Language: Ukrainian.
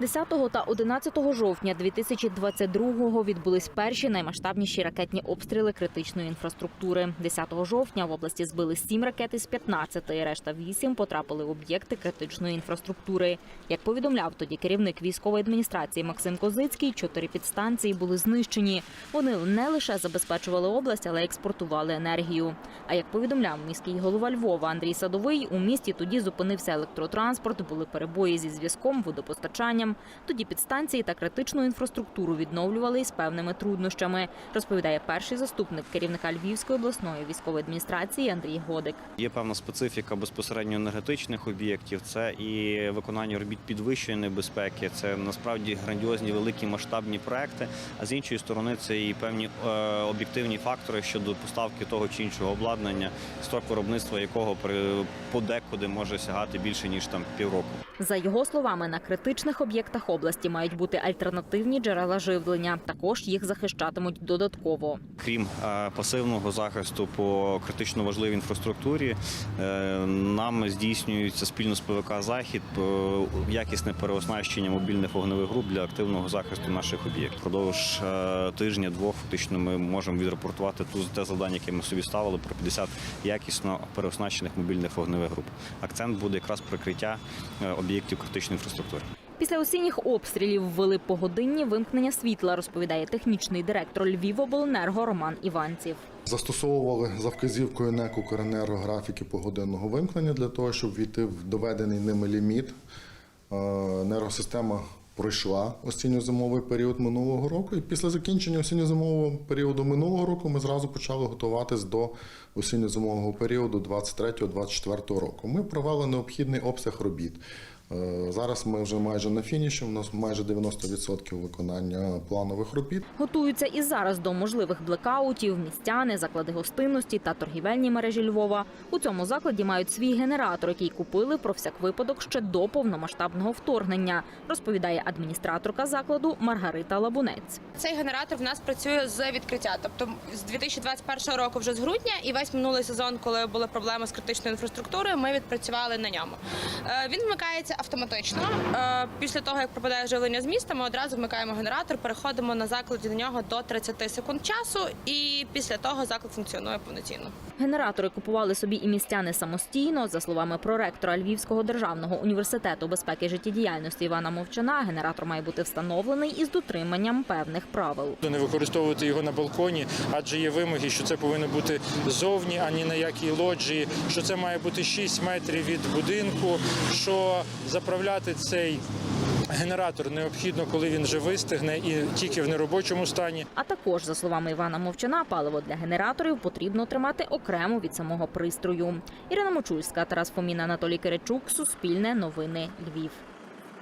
10 та 11 жовтня 2022-го відбулись перші наймасштабніші ракетні обстріли критичної інфраструктури. 10 жовтня в області збили 7 ракет із 15, решта 8 потрапили в об'єкти критичної інфраструктури. Як повідомляв тоді керівник військової адміністрації Максим Козицький, чотири підстанції були знищені. Вони не лише забезпечували область, але й експортували енергію. А як повідомляв міський голова Львова Андрій Садовий, у місті тоді зупинився електротранспорт, були перебої зі зв'язком, водопостачанням. Тоді підстанції та критичну інфраструктуру відновлювали із певними труднощами, розповідає перший заступник керівника Львівської обласної військової адміністрації Андрій Годик. Є певна специфіка безпосередньо енергетичних об'єктів. Це і виконання робіт підвищеної безпеки. Це насправді грандіозні великі масштабні проекти. А з іншої сторони, це і певні е, об'єктивні фактори щодо поставки того чи іншого обладнання, строк виробництва якого подекуди може сягати більше ніж там півроку. За його словами, на критичних об'єктах області мають бути альтернативні джерела живлення. Також їх захищатимуть додатково. Крім е, пасивного захисту по критично важливій інфраструктурі, е, нам здійснюється спільно з ПВК Захід е, якісне переоснащення мобільних вогневих груп для активного захисту наших об'єктів. Продовж тижня-двох фактично ми можемо відрапортувати ту те завдання, яке ми собі ставили про 50 якісно переоснащених мобільних вогневих груп. Акцент буде якраз прикриття е, об'єктів критичної інфраструктури. Після осінніх обстрілів ввели погодинні вимкнення світла, розповідає технічний директор Львівобленерго Роман Іванців. Застосовували за вказівкою НЕК «Укренерго» графіки погодинного вимкнення для того, щоб війти в доведений ними ліміт. Е, Енергосистема пройшла осінньо-зимовий період минулого року, і після закінчення осінньо-зимового періоду минулого року ми зразу почали готуватись до осінньо-зимового періоду 23-24 року. Ми провели необхідний обсяг робіт. Е, Зараз ми вже майже на фініші. У нас майже 90% виконання планових робіт. Готуються і зараз до можливих блекаутів. Містяни, заклади гостинності та торгівельні мережі Львова. У цьому закладі мають свій генератор, який купили про всяк випадок ще до повномасштабного вторгнення, розповідає адміністраторка закладу Маргарита Лабунець. Цей генератор в нас працює з відкриття, тобто з 2021 року, вже з грудня, і весь минулий сезон, коли були проблеми з критичною інфраструктурою, ми відпрацювали на ньому. Е, Він вмикається автоматично. Е, Після того, як пропадає живлення з міста, ми одразу вмикаємо генератор, переходимо на закладі на нього до 30 секунд часу, і після того заклад функціонує повноцінно. Генератори купували собі і містяни самостійно. За словами проректора Львівського державного університету безпеки життєдіяльності Івана Мовчана, генератор має бути встановлений із дотриманням певних правил. не використовувати його на балконі, адже є вимоги, що це повинно бути зовні, а ні на якій лоджії, що це має бути 6 метрів від будинку, що заправляти цей генератор необхідно, коли він вже вистигне і тільки в неробочому стані. А також, за словами Івана Мовчана, паливо для генераторів потрібно тримати окремо від самого пристрою. Ірина Мочульська, Тарас Фомін, Анатолій Киричук, Суспільне новини, Львів.